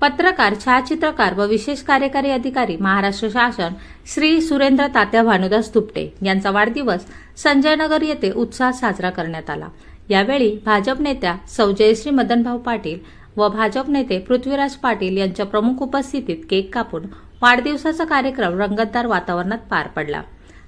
पत्रकार छायाचित्रकार व विशेष कार्यकारी अधिकारी महाराष्ट्र शासन श्री सुरेंद्र तात्या भानुदास दुपटे यांचा वाढदिवस संजयनगर येथे उत्साहात साजरा करण्यात आला. यावेळी भाजप नेत्या सौजयश्री मदनभाऊ पाटील व भाजप नेते पृथ्वीराज पाटील यांच्या प्रमुख उपस्थितीत केक कापून वाढदिवसाचा कार्यक्रम रंगतदार वातावरणात पार पडला.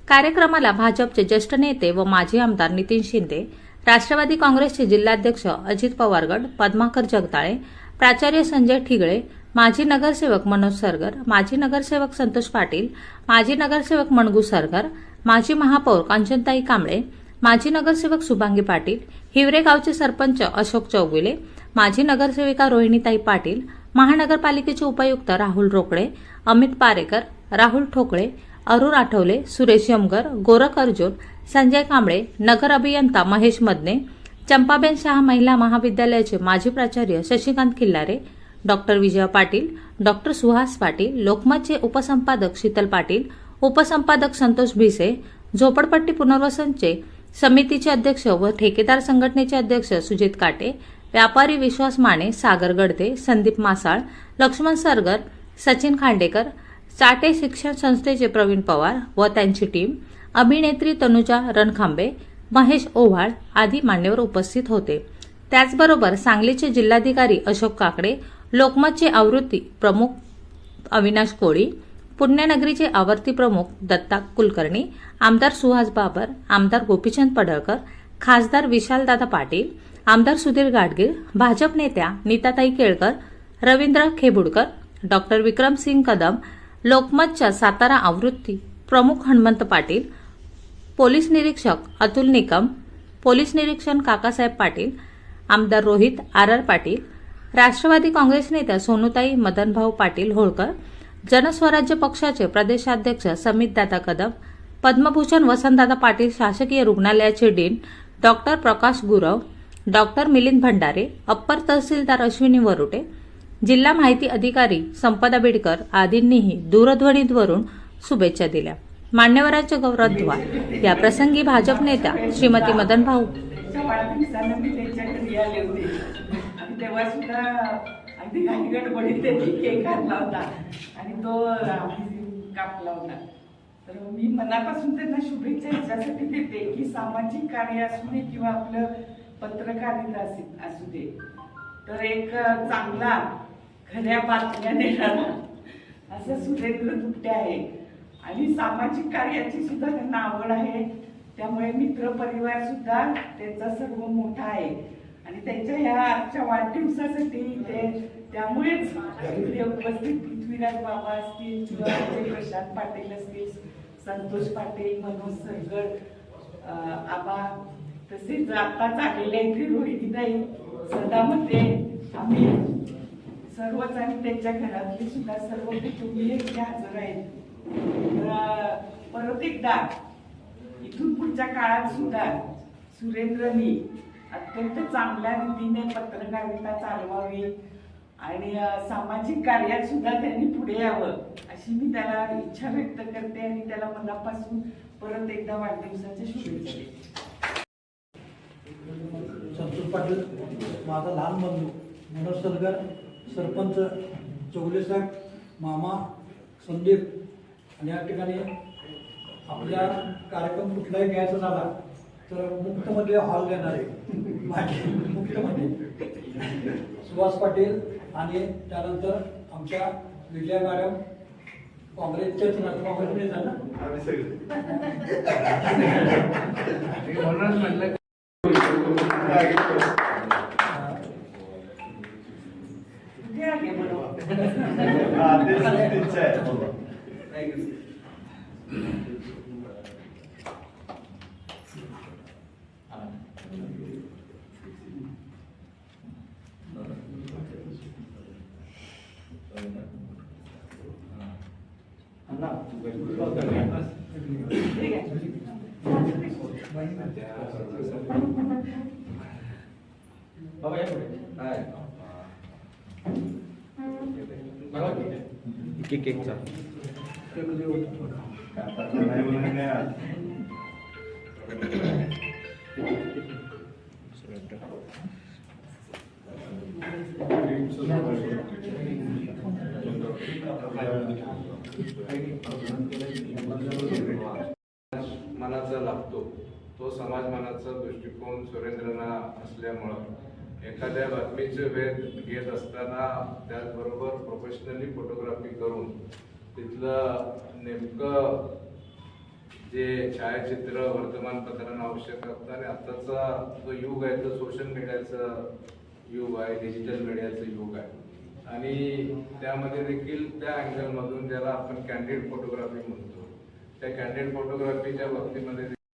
कार्यक्रमाला भाजपचे ज्येष्ठ नेते व माजी आमदार नितीन शिंदे राष्ट्रवादी काँग्रेसचे जिल्हाध्यक्ष अजित पवारगड पद्माकर जगदाळे प्राचार्य संजय ठिगळे माजी नगरसेवक मनोज सरगर माजी नगरसेवक संतोष पाटील माजी नगरसेवक मणगू सरगर माजी महापौर कांचनताई कांबळे माजी नगरसेवक सुभांगी पाटील हिवरे गावचे सरपंच अशोक चौगुले माजी नगरसेविका रोहिणीताई पाटील महानगरपालिकेचे उपायुक्त राहुल रोकडे अमित पारेकर राहुल ठोकळे अरुण आठवले सुरेश यमगर गोरख अर्जुन संजय कांबळे नगर अभियंता महेश मदने चंपाबेन शहा महिला महाविद्यालयाचे माजी प्राचार्य शशिकांत खिल्लारे डॉक्टर विजय पाटील डॉक्टर सुहास पाटील लोकमतचे उपसंपादक शीतल पाटील उपसंपादक संतोष भिसे झोपडपट्टी पुनर्वसनचे समितीचे अध्यक्ष व ठेकेदार संघटनेचे अध्यक्ष सुजित काटे व्यापारी विश्वास माने सागर गडते संदीप मासाळ लक्ष्मण सरगर सचिन खांडेकर चाटे शिक्षण संस्थेचे प्रवीण पवार व त्यांची टीम अभिनेत्री तनुजा रणखांबे महेश ओव्हाळ आदी मान्यवर उपस्थित होते. त्याचबरोबर सांगलीचे जिल्हाधिकारी अशोक काकडे लोकमतचे आवृत्ती प्रमुख अविनाश कोळी पुण्यनगरीचे आवर्ती प्रमुख दत्ता कुलकर्णी आमदार सुहास बाबर आमदार गोपीचंद पडळकर खासदार विशालदादा पाटील आमदार सुधीर गाडगीळ भाजप नेत्या नीताताई केळकर रवींद्र खेबुडकर डॉक्टर विक्रमसिंग कदम लोकमतच्या सातारा आवृत्ती प्रमुख हनुमंत पाटील पोलीस निरीक्षक अतुल निकम पोलीस निरीक्षण काकासाहेब पाटील आमदार रोहित आर आर पाटील राष्ट्रवादी काँग्रेस नेत्या सोनूताई मदनभाऊ पाटील होळकर जनस्वराज्य पक्षाचे प्रदेशाध्यक्ष समितदादा कदम पद्मभूषण वसंतदादा पाटील शासकीय रुग्णालयाचे dean doctor Prakash Gurav doctor Milind Bhandare upper तहसीलदार अश्विनी वरुटे जिल्हा माहिती अधिकारी संपदा बिडकर आदींनीही दूरध्वनीवरून शुभेच्छा दिल्या. मान्यवरांच्या गौरवद्वार या प्रसंगी भाजप नेत्या श्रीमती मदन भाऊ. त्यांच्या होते तेव्हा सुद्धा अगदी घाई गडबडीत त्यांनी केक आणला होता आणि तो कापला होता तर मी मनापासून त्यांना शुभेच्छा याच्यासाठी देते की सामाजिक कार्य असू दे किंवा आपलं पत्रकारिता असू दे तर एक चांगला खऱ्या बातम्या देणारा असं सुरेंद्र दुपटे आहे. आणि सामाजिक कार्याची सुद्धा त्यांना आवड आहे. त्यामुळे मित्र परिवार सुद्धा त्यांचा सर्व मोठा आहे. आणि त्यांच्या ह्या आजच्या वाढदिवसासाठी ते त्यामुळेच इथे उपस्थित पृथ्वीराज बाबा असतील किंवा प्रशांत पाटील असतील संतोष पाटील मनोज सरगड आबा तसेच आताच आलेले इथे रोहिणीताई सदामध्ये आम्ही सर्वच आणि त्यांच्या घरातली सुद्धा सर्व कुटुंबीय इथे हजर आहेत. परत एकदा इथून पुढच्या काळात सुद्धा सुरेंद्रनी अत्यंत चांगल्या रीतीने पत्रकारिता चालवावी आणि सामाजिक कार्यात सुद्धा त्यांनी पुढे यावं अशी मी त्याला इच्छा व्यक्त करते आणि त्याला मनापासून परत एकदा वाढदिवसाच्या शुभेच्छा देते. संतोष पाटील माझा लहान बंधू मनोज सरगर सरपंच चौलेसाहेब मामा संदीप आणि या ठिकाणी आपल्या कार्यक्रम कुठलाही घ्यायचा झाला तर मुक्तमध्ये हॉल देणार आहे. माझे मुक्तमध्ये सुहास पाटील आणि त्यानंतर आमच्या विजया मॅडम काँग्रेसच्याच ना काँग्रेसने झालं? आहे. বাবা এখন হ্যাঁ কে কে চা मनाचा लागतो. तो समाज मनाचा दृष्टिकोन सुरेंद्रना असल्यामुळं एखाद्या बातमीचे वेध घेत असताना त्याचबरोबर प्रोफेशनली फोटोग्राफी करून तिथलं नेमकं जे छायाचित्र वर्तमानपत्रांना आवश्यक असतं आणि आत्ताचा जो युग आहे तो सोशल मीडियाचं युग आहे डिजिटल मीडियाचं युग आहे. आणि त्यामध्ये देखील त्या अँगलमधून ज्याला आपण कॅन्डिड फोटोग्राफी म्हणतो. त्या कॅन्डिड फोटोग्राफीच्या बाबतीमध्ये